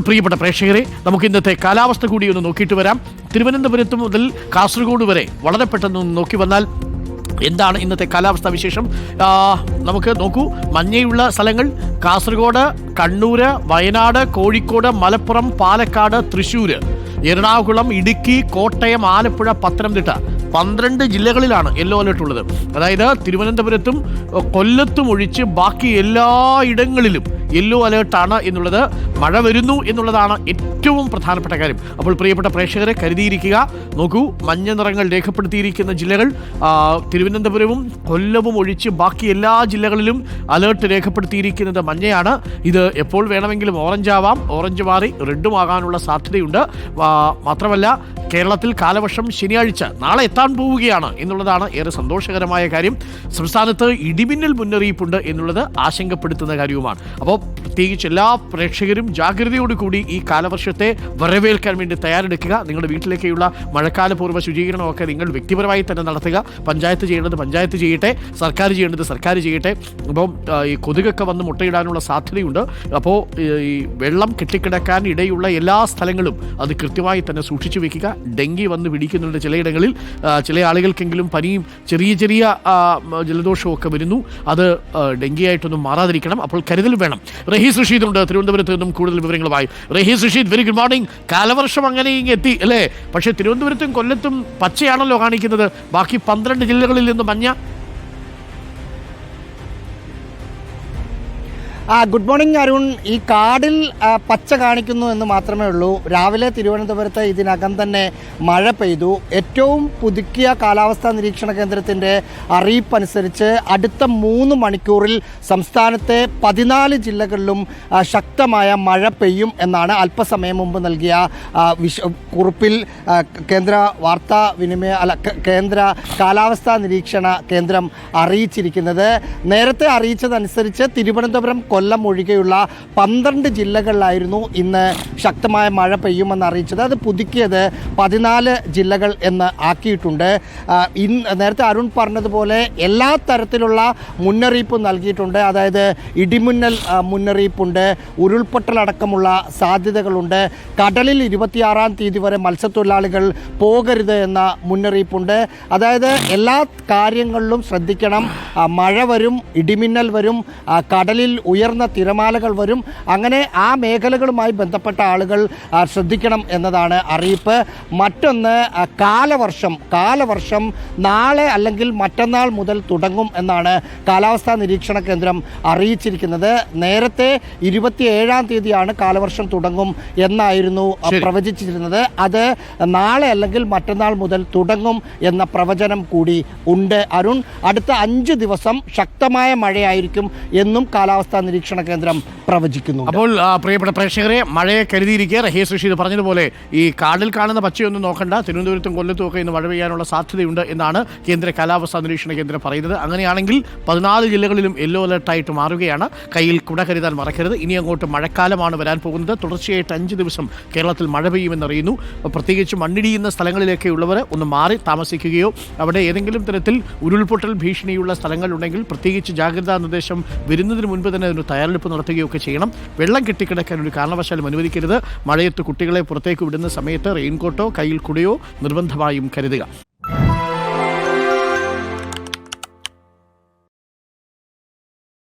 പ്രിയപ്പെട്ട പ്രേക്ഷകരെ നമുക്ക് ഇന്നത്തെ കാലാവസ്ഥ കൂടി ഒന്ന് നോക്കിയിട്ട് വരാം. തിരുവനന്തപുരത്ത് മുതൽ കാസർഗോഡ് വരെ വളരെ പെട്ടെന്ന് നോക്കി വന്നാൽ എന്താണ് ഇന്നത്തെ കാലാവസ്ഥാ വിശേഷം? നമുക്ക് നോക്കൂ. മഞ്ഞയുള്ള സ്ഥലങ്ങൾ കാസർഗോഡ് കണ്ണൂർ വയനാട് കോഴിക്കോട് മലപ്പുറം പാലക്കാട് തൃശ്ശൂർ എറണാകുളം ഇടുക്കി കോട്ടയം ആലപ്പുഴ പത്തനംതിട്ട. പന്ത്രണ്ട് ജില്ലകളിലാണ് യെല്ലോ അലർട്ട് ഉള്ളത്. അതായത് തിരുവനന്തപുരത്തും കൊല്ലത്തും ഒഴിച്ച് ബാക്കി എല്ലാ ഇടങ്ങളിലും യെല്ലോ അലേർട്ടാണ് എന്നുള്ളത് മഴ വരുന്നു എന്നുള്ളതാണ് ഏറ്റവും പ്രധാനപ്പെട്ട കാര്യം. അപ്പോൾ പ്രിയപ്പെട്ട പ്രേക്ഷകരെ കരുതിയിരിക്കുക നോക്കൂ മഞ്ഞ നിറങ്ങൾ രേഖപ്പെടുത്തിയിരിക്കുന്ന ജില്ലകൾ തിരുവനന്തപുരവും കൊല്ലവും ഒഴിച്ച് ബാക്കി എല്ലാ ജില്ലകളിലും അലേർട്ട് രേഖപ്പെടുത്തിയിരിക്കുന്നത് മഞ്ഞയാണ്. ഇത് എപ്പോൾ വേണമെങ്കിലും ഓറഞ്ച് ആവാം ഓറഞ്ച് മാറി റെഡും ആകാനുള്ള സാധ്യതയുണ്ട്. മാത്രമല്ല കേരളത്തിൽ കാലവർഷം ശനിയാഴ്ച നാളെ എത്താൻ പോവുകയാണ് എന്നുള്ളതാണ് ഏറെ സന്തോഷകരമായ കാര്യം. സംസ്ഥാനത്ത് ഇടിമിന്നൽ മുന്നറിയിപ്പുണ്ട് എന്നുള്ളത് ആശങ്കപ്പെടുത്തുന്ന കാര്യവുമാണ്. അപ്പോൾ പ്രത്യേകിച്ച് എല്ലാ പ്രേക്ഷകരും ജാഗ്രതയോടു കൂടി ഈ കാലവർഷത്തെ വരവേൽക്കാൻ വേണ്ടി തയ്യാറെടുക്കുക. നിങ്ങളുടെ വീട്ടിലേക്കുള്ള മഴക്കാല പൂർവ ശുചീകരണമൊക്കെ നിങ്ങൾ വ്യക്തിപരമായി തന്നെ നടത്തുക. പഞ്ചായത്ത് ചെയ്യേണ്ടത് പഞ്ചായത്ത് ചെയ്യട്ടെ സർക്കാർ ചെയ്യേണ്ടത് സർക്കാർ ചെയ്യട്ടെ. അപ്പം ഈ കൊതുകൊക്കെ വന്ന് മുട്ടയിടാനുള്ള സാധ്യതയുണ്ട്. അപ്പോൾ ഈ വെള്ളം കെട്ടിക്കിടക്കാൻ ഇടയുള്ള എല്ലാ സ്ഥലങ്ങളും അത് കൃത്യമായി തന്നെ സൂക്ഷിച്ചു വെക്കുക. ഡെങ്കി വന്ന് പിടിക്കുന്നുണ്ട് ചിലയിടങ്ങളിൽ. ചില ആളുകൾക്കെങ്കിലും പനിയും ചെറിയ ചെറിയ ജലദോഷമൊക്കെ വരുന്നു. അത് ഡെങ്കിയായിട്ടൊന്നും മാറാതിരിക്കണം. അപ്പോൾ കരുതൽ വേണം. റഹീസ് റഷീദ് ഉണ്ട്. തിരുവനന്തപുരത്ത് നിന്നും കൂടുതൽ വിവരങ്ങളുമായി. Rahees Rasheed very good morning കാലവർഷം അങ്ങനെ ഇങ്ങ് എത്തി അല്ലേ? പക്ഷേ തിരുവനന്തപുരത്തും കൊല്ലത്തും പച്ചയാണല്ലോ കാണിക്കുന്നത്. ബാക്കി പന്ത്രണ്ട് ജില്ലകളിൽ നിന്ന് മഞ്ഞ ആ ഗുഡ് മോർണിംഗ് അരുൺ. ഈ കാടിൽ പച്ച കാണിക്കുന്നു എന്ന് മാത്രമേ ഉള്ളൂ. രാവിലെ തിരുവനന്തപുരത്ത് ഇതിനകം തന്നെ മഴ പെയ്തു. ഏറ്റവും പുതുക്കിയ കാലാവസ്ഥാ നിരീക്ഷണ കേന്ദ്രത്തിന്റെ അറിയിപ്പനുസരിച്ച് അടുത്ത മൂന്ന് മണിക്കൂറിൽ സംസ്ഥാനത്തെ പതിനാല് ജില്ലകളിലും ശക്തമായ മഴ പെയ്യും എന്നാണ് അല്പസമയം മുമ്പ് നൽകിയ വിശ കുറിപ്പിൽ കേന്ദ്ര വാർത്താ വിനിമയ അല്ല കേന്ദ്ര കാലാവസ്ഥാ നിരീക്ഷണ കേന്ദ്രം അറിയിച്ചിരിക്കുന്നത്. നേരത്തെ അറിയിച്ചതനുസരിച്ച് തിരുവനന്തപുരം കൊല്ലം ഒഴികെയുള്ള പന്ത്രണ്ട് ജില്ലകളിലായിരുന്നു ഇന്ന് ശക്തമായ മഴ പെയ്യുമെന്ന് അറിയിച്ചത്. അത് പുതുക്കിയത് പതിനാല് ജില്ലകൾ എന്ന് ആക്കിയിട്ടുണ്ട്. ഇന്ന് നേരത്തെ അരുൺ പറഞ്ഞതുപോലെ എല്ലാ തരത്തിലുള്ള മുന്നറിയിപ്പും നൽകിയിട്ടുണ്ട്. അതായത് ഇടിമിന്നൽ മുന്നറിയിപ്പുണ്ട് ഉരുൾപൊട്ടലടക്കമുള്ള സാധ്യതകളുണ്ട്. കടലിൽ ഇരുപത്തിയാറാം തീയതി വരെ മത്സ്യത്തൊഴിലാളികൾ പോകരുത് എന്ന മുന്നറിയിപ്പുണ്ട്. അതായത് എല്ലാ കാര്യങ്ങളിലും ശ്രദ്ധിക്കണം. മഴ വരും ഇടിമിന്നൽ വരും കടലിൽ കടലിൽ ഉയർന്ന തിരമാലകൾ വരും. അങ്ങനെ ആ മേഖലകളുമായി ബന്ധപ്പെട്ട ആളുകൾ ശ്രദ്ധിക്കണം എന്നതാണ് അറിയിപ്പ്. മറ്റൊന്ന് കാലവർഷം. കാലവർഷം നാളെ അല്ലെങ്കിൽ മറ്റന്നാൾ മുതൽ തുടങ്ങും എന്നാണ് കാലാവസ്ഥാ നിരീക്ഷണ കേന്ദ്രം അറിയിച്ചിരിക്കുന്നത്. നേരത്തെ ഇരുപത്തിയേഴാം തീയതിയാണ് കാലവർഷം തുടങ്ങും എന്നായിരുന്നു. പ്രവചിച്ചിരുന്നത്. അത് നാളെ അല്ലെങ്കിൽ മറ്റന്നാൾ മുതൽ തുടങ്ങും എന്ന പ്രവചനം കൂടി ഉണ്ട്. അരുൺ അടുത്ത അഞ്ച് ദിവസം ശക്തമായ മഴയായിരിക്കും എന്നും കാലാവസ്ഥാ നിരീക്ഷണ കേന്ദ്രം പ്രവചിക്കുന്നു അപ്പോൾ പ്രിയപ്പെട്ട പ്രേക്ഷകരെ മഴയെ കരുതിയിരിക്കുക റഹീസ് റഷീദ് പറഞ്ഞതുപോലെ ഈ കാടിൽ കാണുന്ന പച്ചയൊന്നും നോക്കണ്ട തിരുവനന്തപുരത്തും കൊല്ലത്തും ഒക്കെ ഇന്ന് മഴ പെയ്യാനുള്ള സാധ്യതയുണ്ട് എന്നാണ് കേന്ദ്ര കാലാവസ്ഥാ നിരീക്ഷണ കേന്ദ്രം പറയുന്നത്. അങ്ങനെയാണെങ്കിൽ പതിനാല് ജില്ലകളിലും യെല്ലോ അലർട്ടായിട്ട് മാറുകയാണ്. കയ്യിൽ കുട കരുതാൻ മറക്കരുത്. ഇനി അങ്ങോട്ട് മഴക്കാലമാണ് വരാൻ പോകുന്നത്. തുടർച്ചയായിട്ട് അഞ്ച് ദിവസം കേരളത്തിൽ മഴ പെയ്യുമെന്നറിയുന്നു. പ്രത്യേകിച്ച് മണ്ണിടിയുന്ന സ്ഥലങ്ങളിലൊക്കെ ഉള്ളവർ ഒന്ന് മാറി താമസിക്കുകയോ അവിടെ ഏതെങ്കിലും തരത്തിൽ ഉരുൾപൊട്ടൽ ഭീഷണിയുള്ള സ്ഥലങ്ങളുണ്ടെങ്കിൽ പ്രത്യേകിച്ച് ജാഗ്രതാ നിർദ്ദേശം വരുന്നതിന് മുൻപ് തന്നെ അതിന് തയ്യാറെടുപ്പ് നടത്തുകയൊക്കെ ചെയ്യണം. വെള്ളം കെട്ടിക്കിടക്കാൻ ഒരു കാരണവശാലും അനുവദിക്കരുത്. മഴയത്ത് കുട്ടികളെ പുറത്തേക്ക് വിടുന്ന സമയത്ത് റെയിൻകോട്ടോ കയ്യിൽ കുടയോ നിർബന്ധമായും കരുതുക.